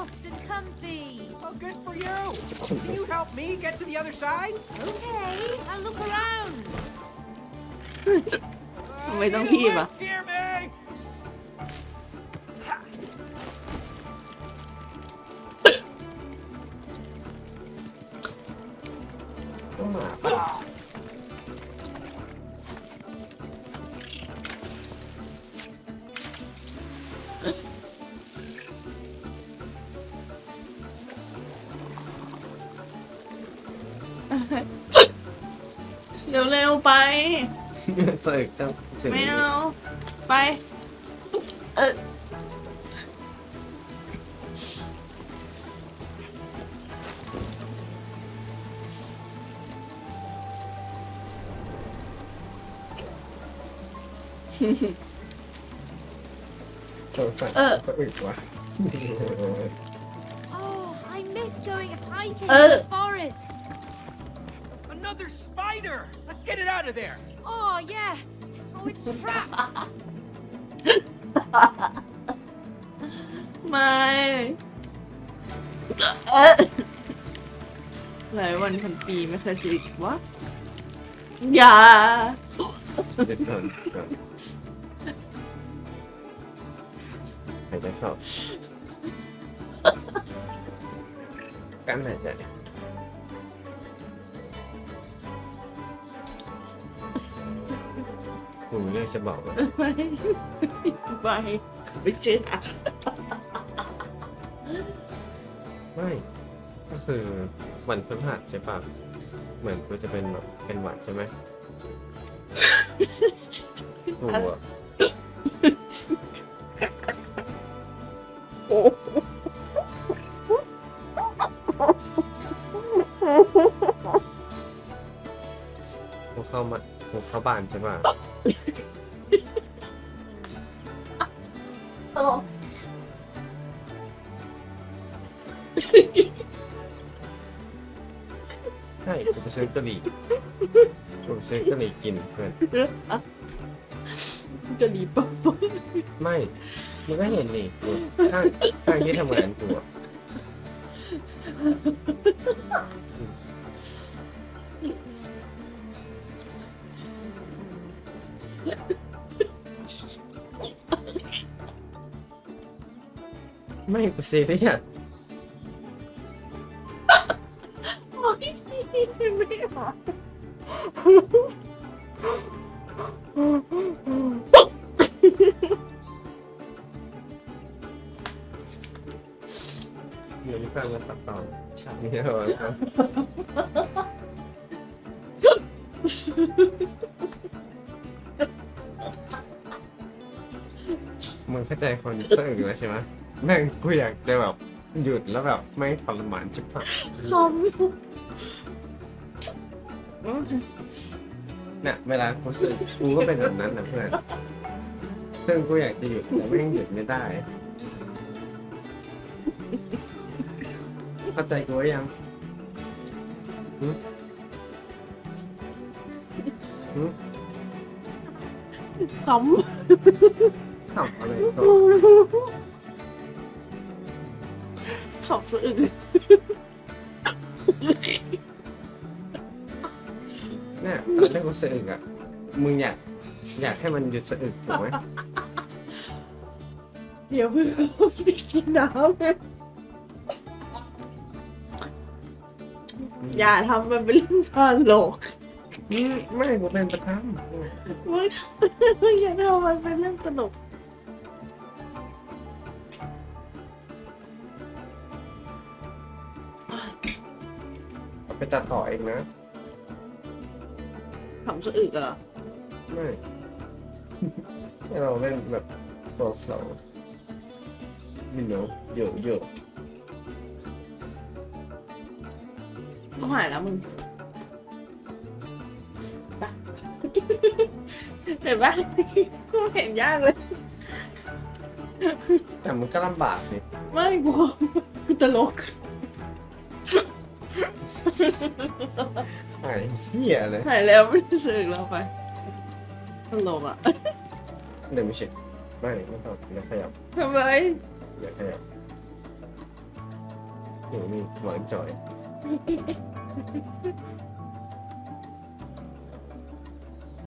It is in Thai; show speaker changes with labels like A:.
A: soft and comfy.
B: Well, good for you. Can you help me get to the other side?
A: Okay, I'll look around.
C: Mày don't hear mà.
B: Hear me.
D: องหมาปะ
C: เร็วๆไป
D: เสิร์ฟต้องถึง
C: ไม่เอา ไป เออ
D: สงสาร
C: เออ
D: สะอึกว่ะ
A: Oh, I miss going hiking
C: Uh.
A: in the forests.
B: Another spider. Let's get it out of there.
A: Oh, yeah. Oh, it's trapped.
C: ไม่เออหลายวันพันปีไม่เคยเจออีกวะอย่า
D: เด็ดก่อนก่อนหายใจเข้ากั้นหายใจ หนูมีเรื่องจะบอกเลย
C: ไม่ไม่ไม่เจอ
D: ไม่ ก็คือวันพฤหัสใช่ปะเหมือนกูจะเป็นแบบเป็นหวัดใช่ไหมกูอะกูเข้ามากูเข้าบ้านใช่ปะ ใช่กูไปซื้อกะหรี่กูไปซื้อกะหรี่กินเพื่อน
C: จะดีปะปะ
D: ไม่มึงก็เห็นนี่กูข้างข้างที่ทำงานกูอะ ไม่กูซีเรียส
C: โอ๊ยไม่ออก
D: เดี๋ยวนี้ฟังมาตัดต่อฉากนี้เหรอครับมึงเข้าใจคนเตอร์อยู่แล้วใช่ไหม แม่งกูอยากจะแบบหยุดแล้วแบบไม่ทรมานชิบหาย
C: คำ
D: เนี่ยเวลากูสึกกูก็เป็นแบบนั้นนะเพื่อนซึ่งกูอยากจะหยุดแต่แม่งหยุดไม่ได้เข้าใจกูหรือยังหึหึ
C: ค
D: ทำอะไรต่อำ
C: ขำสะอึก
D: เนี่ยตอนแรกกูสะอึกอะ มึงอยากอยากให้มันหยุดสะอึกถูกไหม
C: เดี๋ยวเพิ่งไปกินน้ำเลยอย่าทำมันเป็นเรื่องตลก
D: อืมไม่กูเป็นประทับ
C: มึงอย่าทำมันเป็นเรื่องตลก
D: ไปตัดต่อเองนะ
C: ขำสะอึกเหรอ
D: ไม่ให้เราเล่นแบบโซโซนี่เนาะเยอะเยอะ
C: ก็หายแล้วมึงไปเห็นปะไม่เห็นยากเลย
D: แต่มันก็ลำบากสิ
C: ไม่กลัวคือตลก
D: หายเหี้ยเลย
C: หายแล้วไม่ได้สึกแล้วไปตลกอะ
D: เดี๋ยวไม่ใช่ไม่ไม่ต้องอย่าขยับ
C: ทำไม
D: อย่าขยับอยู่นี่หวานจ่อย